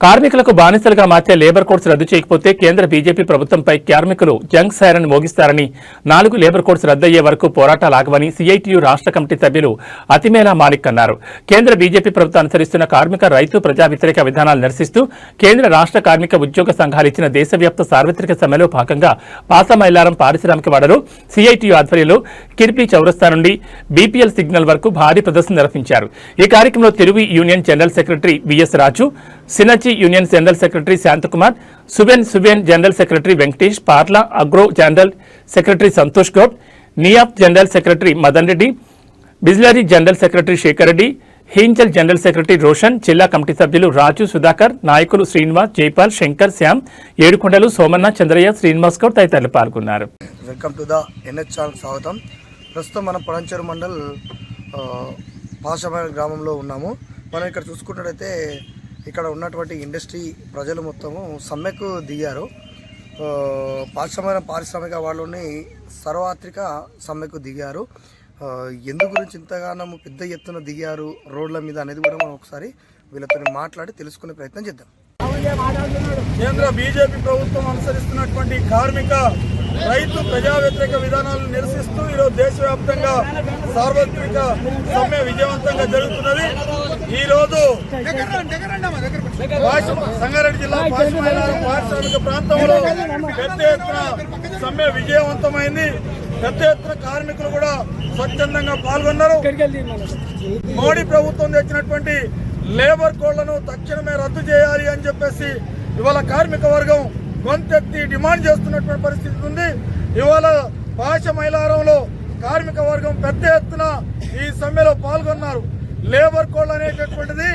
కార్మికులకు బానిసలుగా మార్చే లేబర్ కోడ్స్ రద్దు చేయకపోతే కేంద్ర బీజేపీ ప్రభుత్వంపై కార్మికులు జంగ్ సైరన్ మోగిస్తారని నాలుగు లేబర్ కోడ్స్ రద్దయ్యే వరకు పోరాటాలు ఆగవని సిఐటియు రాష్ట్ర కమిటీ సభ్యులు అతిమేలా మాలిక్ అన్నారు. కేంద్ర బీజేపీ ప్రభుత్వం అనుసరిస్తున్న కార్మిక రైతు ప్రజా వ్యతిరేక విధానాలు నిరసిస్తూ కేంద్ర రాష్ట్ర కార్మిక ఉద్యోగ సంఘాలు ఇచ్చిన దేశవ్యాప్త సార్వత్రిక సమ్మెలో భాగంగా పాసమైలారం పారిశ్రామిక వాడలో సిఐటియు ఆధ్వర్యంలో కిర్పీ చౌరస్తా నుండి బీపీఎల్ సిగ్నల్ వరకు భారీ ప్రదర్శన నిర్వహించారు. ఈ కార్యక్రమంలో Telugu union general secretary VS Raju సినచి union general secretary Shantakumar సుబెన్ సుబెన్ general secretary Venkatesh Parle agro general secretary Santosh Goud నియాప్ general secretary Madan Reddy Bisleri general secretary Shekhar Reddy హీంచల్ general secretary Roshan జిల్లా committee సభ్యులు రాజు సుధాకర్ నాయకులు శ్రీనివాస్ జైపాల్ శంకర్ శ్యామ్ ఏడుకొండలు సోమన్న చంద్రయ్య శ్రీనివాస్ గౌడ్ తదితరులు పాల్గొన్నారు. Welcome to the NH channel స్వాగతం. ప్రస్తుతం మనం పడంచేరు మండల్ పాషమైన గ్రామంలో ఉన్నాము. మనం ఇక్కడ చూసుకున్నట్టయితే ఇక్కడ ఉన్నటువంటి ఇండస్ట్రీ ప్రజలు మొత్తము సమ్మెకు దిగారు. ఆ, పారిశ్రామిక వాళ్ళని సర్వాత్రిక సమ్మెకు దిగారు. ఎందు గురించి ఇంతగానో పెద్ద ఎత్తున దిగారు రోడ్ల మీద అనేది కూడా మనం ఒకసారి వీళ్ళతో మాట్లాడి తెలుసుకునే ప్రయత్నం చేద్దాం. కేంద్ర బీజేపీ ప్రభుత్వం అనుసరిస్తున్నటువంటి కార్మిక రైతు ప్రజా వ్యతిరేక విధానాలను నిరసిస్తూ ఈరోజు దేశవ్యాప్తంగా సార్వత్రిక సమ్మె విజయవంతంగా జరుగుతున్నది. ఈ రోజు సంగారెడ్డి జిల్లా పారిశ్రామిక ప్రాంతంలో పెద్ద ఎత్తున సమ్మె విజయవంతమైంది. పెద్ద ఎత్తున కార్మికులు కూడా స్వచ్ఛందంగా పాల్గొన్నారు. మోడీ ప్రభుత్వం తెచ్చినటువంటి లేబర్ కోడ్లను తక్షణమే రద్దు చేయాలి అని చెప్పేసి ఇవాళ కార్మిక వర్గం గొంతెత్తి డిమాండ్ చేస్తున్నటువంటి పరిస్థితి ఉంది. ఇవాళ పాశ మైలారంలో కార్మిక వర్గం పెద్ద ఎత్తున ఈ సమ్మెలో పాల్గొన్నారు. లేబర్ కోడ్ అనేటటువంటిది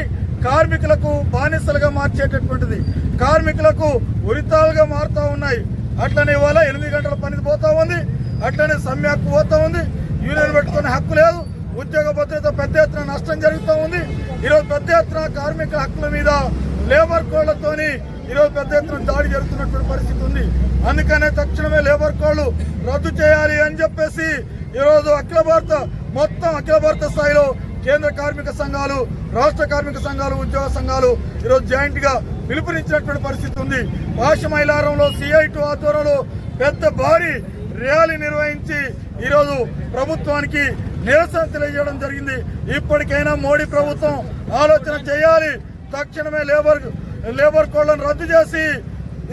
కార్మికులకు బానిసలుగా మార్చేటటువంటిది. కార్మికులకు ఉరితాలుగా మారుతా ఉన్నాయి. అట్లనే ఇవాళ ఎనిమిది గంటల పని పోతా ఉంది. అట్లనే సమ్మె హక్కు పోతా ఉంది. యూనియన్ పెట్టుకునే హక్కు లేదు. ఉద్యోగ భద్రత పెద్ద ఎత్తున నష్టం జరుగుతూ ఉంది. ఈరోజు పెద్ద ఎత్తున కార్మిక హక్కుల మీద లేబర్ కోళ్ళతోని ఈరోజు పెద్ద ఎత్తున దాడి జరుగుతున్నటువంటి పరిస్థితి ఉంది. అందుకనే తక్షణమే లేబర్ కోళ్ళు రద్దు చేయాలి అని చెప్పేసి ఈరోజు అఖిల భారత మొత్తం అఖిల భారత స్థాయిలో కేంద్ర కార్మిక సంఘాలు రాష్ట్ర కార్మిక సంఘాలు ఉద్యోగ సంఘాలు ఈరోజు జాయింట్గా పిలుపునిచ్చినటువంటి పరిస్థితి ఉంది. పాశమైలారంలో మైలారంలో ఆధ్వర్యంలో పెద్ద భారీ ర్యాలీ నిర్వహించి ఈరోజు ప్రభుత్వానికి నిరసన తెలియజేయడం జరిగింది. ఇప్పటికైనా మోడీ ప్రభుత్వం ఆలోచన చేయాలి. తక్షణమే లేబర్ లేబర్ కోడ్లను రద్దు చేసి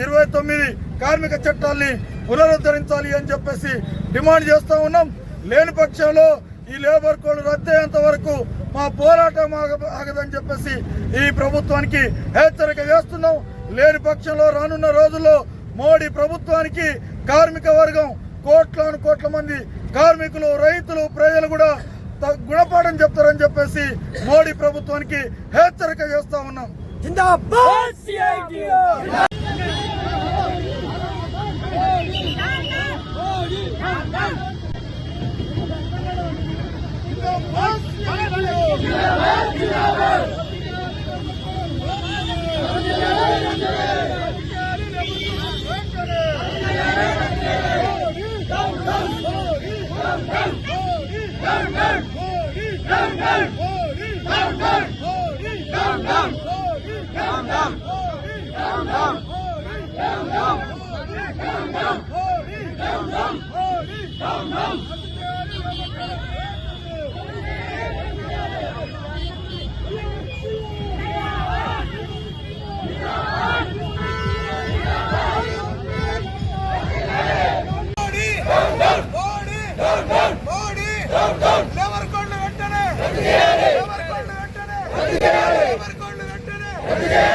ఇరవై తొమ్మిది కార్మిక చట్టాల్ని పునరుద్ధరించాలి అని చెప్పేసి డిమాండ్ చేస్తూ ఉన్నాం. లేని పక్షంలో ఈ లేబర్ కోడ్ రద్దయ్యేంత వరకు మా పోరాటం ఆగదని చెప్పేసి ఈ ప్రభుత్వానికి హెచ్చరిక చేస్తున్నాం. లేని పక్షంలో రానున్న రోజుల్లో మోడీ ప్రభుత్వానికి కార్మిక వర్గం కోట్లాను కోట్ల మంది కార్మికులు రైతులు ప్రజలు కూడా గుణపాఠం చెప్తారని చెప్పేసి మోడీ ప్రభుత్వానికి హెచ్చరిక చేస్తా ఉన్నాం. మోడీ Yeah.